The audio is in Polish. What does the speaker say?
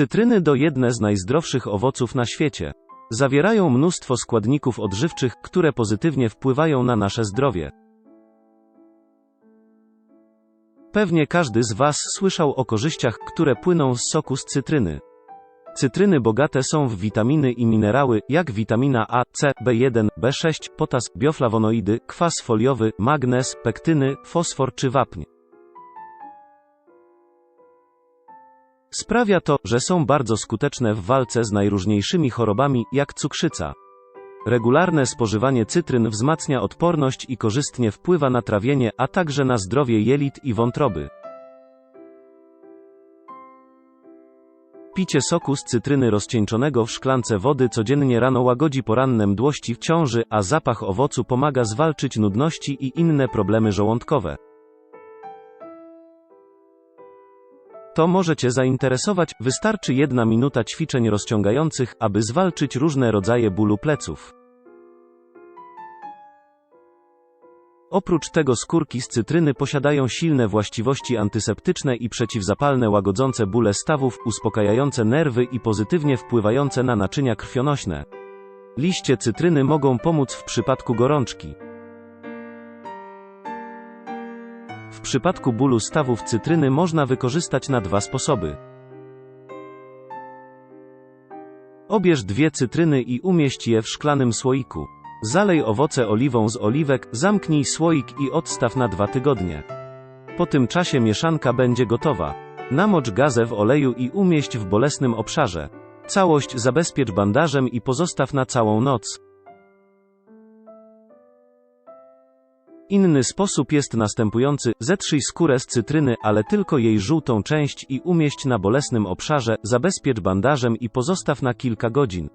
Cytryny to jedne z najzdrowszych owoców na świecie. Zawierają mnóstwo składników odżywczych, które pozytywnie wpływają na nasze zdrowie. Pewnie każdy z Was słyszał o korzyściach, które płyną z soku z cytryny. Cytryny bogate są w witaminy i minerały, jak witamina A, C, B1, B6, potas, bioflawonoidy, kwas foliowy, magnez, pektyny, fosfor czy wapń. Sprawia to, że są bardzo skuteczne w walce z najróżniejszymi chorobami, jak cukrzyca. Regularne spożywanie cytryn wzmacnia odporność i korzystnie wpływa na trawienie, a także na zdrowie jelit i wątroby. Picie soku z cytryny rozcieńczonego w szklance wody codziennie rano łagodzi poranne mdłości w ciąży, a zapach owocu pomaga zwalczyć nudności i inne problemy żołądkowe. To może Cię zainteresować, wystarczy jedna minuta ćwiczeń rozciągających, aby zwalczyć różne rodzaje bólu pleców. Oprócz tego skórki z cytryny posiadają silne właściwości antyseptyczne i przeciwzapalne łagodzące bóle stawów, uspokajające nerwy i pozytywnie wpływające na naczynia krwionośne. Liście cytryny mogą pomóc w przypadku gorączki. W przypadku bólu stawów cytryny można wykorzystać na dwa sposoby. Obierz dwie cytryny i umieść je w szklanym słoiku. Zalej owoce oliwą z oliwek, zamknij słoik i odstaw na dwa tygodnie. Po tym czasie mieszanka będzie gotowa. Namocz gazę w oleju i umieść w bolesnym obszarze. Całość zabezpiecz bandażem i pozostaw na całą noc. Inny sposób jest następujący: zetrzyj skórę z cytryny, ale tylko jej żółtą część i umieść na bolesnym obszarze, zabezpiecz bandażem i pozostaw na kilka godzin.